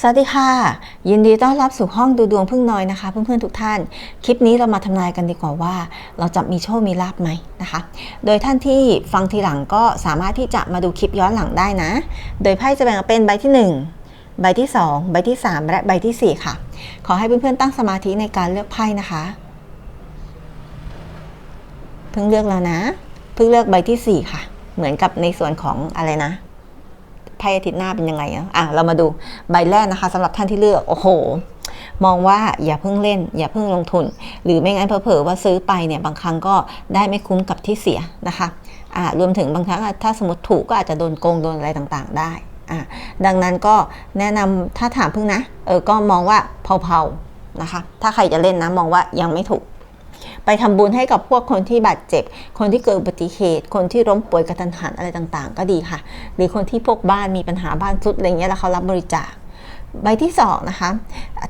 สวัสดีค่ะ ยินดีต้อนรับสู่ห้องดูดวงพึ่งน้อยนะคะเพื่อนๆทุกท่าน คลิปนี้เรามาทำนายกันดีกว่าว่า เราจะมีโชคมีลาบไหมนะคะ โดยท่านที่ฟังทีหลังก็สามารถที่จะมาดูคลิปย้อนหลังได้นะ โดยไพ่จะแบ่งเป็นใบที่ 1 ใบที่ 2 ใบที่ 3 และใบทีสี่4 ค่ะ ขอให้เพื่อนๆตั้งสมาธิในการเลือกไพ่นะคะเพิ่งเลือกแล้วนะ เพิ่งเลือกใบทีสี่4 ค่ะ เหมือนกับในส่วนของอะไรนะ พ่อาทิตย์หน้าเป็นยังไงอะอะเรามาดูใบแรกนะคะสำหรับท่านที่เลือกโอ้โห มองว่าอย่าเพิ่งเล่น อย่าเพิ่งลงทุน หรือไม่งั้นเผลอๆว่าซื้อไปเนี่ยบางครั้งก็ได้ไม่คุ้มกับที่เสียนะคะอ่ารวมถึงบางครั้งถ้าสมมติถูกก็อาจจะโดนโกงโดนอะไรต่างๆ ได้อะดังนั้นก็แนะนำถ้าถามเพิ่งนะเออก็มองว่าเผาๆนะคะ ถ้าใครจะเล่นนะมองว่ายังไม่ถูก ไปทำบุญให้กับพวกคนที่บาดเจ็บ คนที่เกิดอุบัติเหตุ คนที่ล้มป่วยกระทันหันอะไรต่างๆ ก็ดีค่ะ หรือคนที่พวกบ้านมีปัญหาบ้านทุดอะไรเงี้ยแล้วเขารับบริจาคใบที่สองนะคะ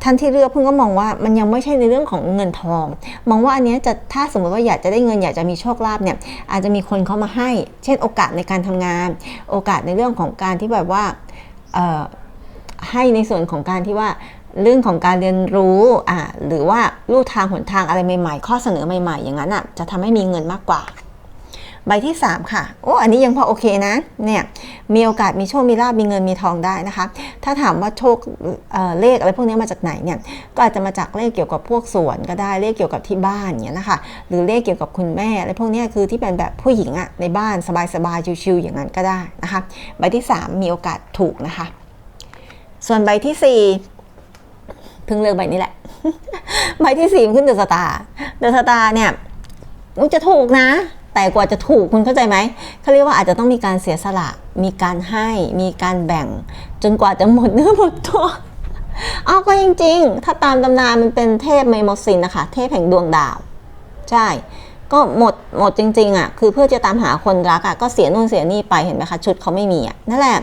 ท่านที่เลือกเพิ่งก็มองว่ามันยังไม่ใช่ในเรื่องของเงินทอง มองว่าอันนี้จะถ้าสมมติว่าอยากจะได้เงินอยากจะมีโชคลาภเนี่ยอาจจะมีคนเขามาให้ เช่นโอกาสในการทำงาน โอกาสในเรื่องของการที่แบบว่าให้ในส่วนของการที่ว่า เรื่องของการเรียนรู้อ่าหรือว่าลู่ทางหนทางอะไรใหม่ๆ ข้อเสนอใหม่ๆ อย่างนั้นอะจะทำให้มีเงินมากกว่า ใบที่ 3 ค่ะ โอ้อันนี้ยังพอโอเคนะเนี่ยมีโอกาสมีโชคมีลาบมีเงินมีทองได้นะคะ ถ้าถามว่าโชคเเลขอะไรพวกนี้มาจากไหนเนี่ยก็อาจจะมาจากเลขเกี่ยวกับพวกสวนก็ได้เลขเกี่ยวกับที่บ้านอย่างเงี้ยนะคะ หรือเลขเกี่ยวกับคุณแม่อะไรพวกเนี้ยคือที่เป็นแบบผู้หญิงอะในบ้านสบายๆชิวๆอย่างนั้นก็ได้นะคะ ใบที่ 3 มีโอกาสถูกนะคะ ส่วนใบที่ 4 เพิ่งเลือกใบนี้แหละ ใบที่สี่มันขึ้นเดอะสตาร์เดอะสตาร์เนี่ยมันจะถูกนะ แต่กว่าจะถูกคุณเข้าใจไหมเขาเรียกว่าอาจจะต้องมีการเสียสละ มีการให้ มีการแบ่ง จนกว่าจะหมดเนื้อหมดตัวเอาก็จริงๆ ถ้าตามตำนานมันเป็นเทพเมโมซินนะคะ เทพแห่งดวงดาว ใช่ ก็หมดหมดจริงๆอะคือเพื่อจะตามหาคนรักอะก็เสียนู่นเสียนี่ไปเห็นไหมคะชุดเขาไม่มีอะนั่นแหละ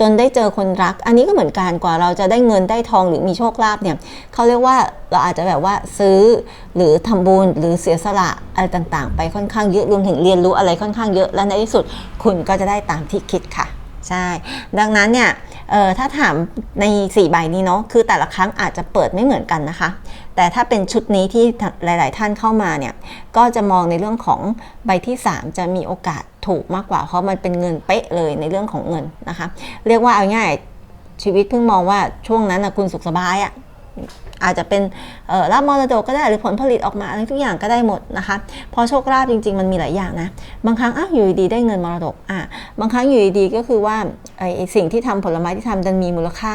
จนได้เจอคนรัก อันนี้ก็เหมือนกันกว่าเราจะได้เงินได้ทองหรือมีโชคลาภเนี่ยเขาเรียกว่าเราอาจจะแบบว่าซื้อหรือทำบุญหรือเสียสละอะไรต่างๆ ไปค่อนข้างเยอะรวมถึงเรียนรู้อะไรค่อนข้างเยอะและในที่สุดคุณก็จะได้ตามที่คิดค่ะ ใช่ ดังนั้นเนี่ย เออถ้าถามใน4ใบนี้เนาะคือแต่ละครั้งอาจจะเปิดไม่เหมือนกันนะคะ แต่ถ้าเป็นชุดนี้ที่หลาย ๆ ท่านเข้ามาเนี่ยก็จะมองในเรื่องของใบที่ 3 จะมีโอกาสถูกมากกว่า เพราะมันเป็นเงินเป๊ะเลยในเรื่องของเงินนะคะ เรียกว่าเอาง่ายชีวิตเพิ่งมองว่าช่วงนั้นนะคุณสุขสบายอะ่ะ อาจจะเป็นรับมรดกก็ได้หรือผลผลิตออกมาอะไรทุกอย่างก็ได้หมดนะคะพราะโชคลาภจริง ๆ มันมีหลายอย่างนะ บางครั้งอ้าวอยู่ดีๆได้เงินมรดกอะบางครั้งอยู่ดีๆก็คือว่าไอ้สิ่งที่ทำผลไม้ที่ทำดันมีมูลค่า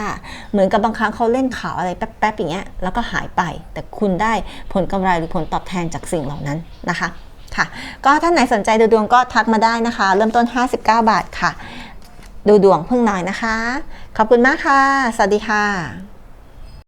เหมือนกับบางครั้งเขาเล่นข่าวอะไรแป๊บๆอย่างเงี้ยแล้วก็หายไป แต่คุณได้ผลกำไรหรือผลตอบแทนจากสิ่งเหล่านั้นนะคะค่ะ ก็ท่านไหนสนใจดูดวงก็ทักมาได้นะคะ เริ่มต้น 59 บาทค่ะ ดูดวงพึ่งน่อยนะคะ ขอบคุณมากค่ะ สวัสดีค่ะ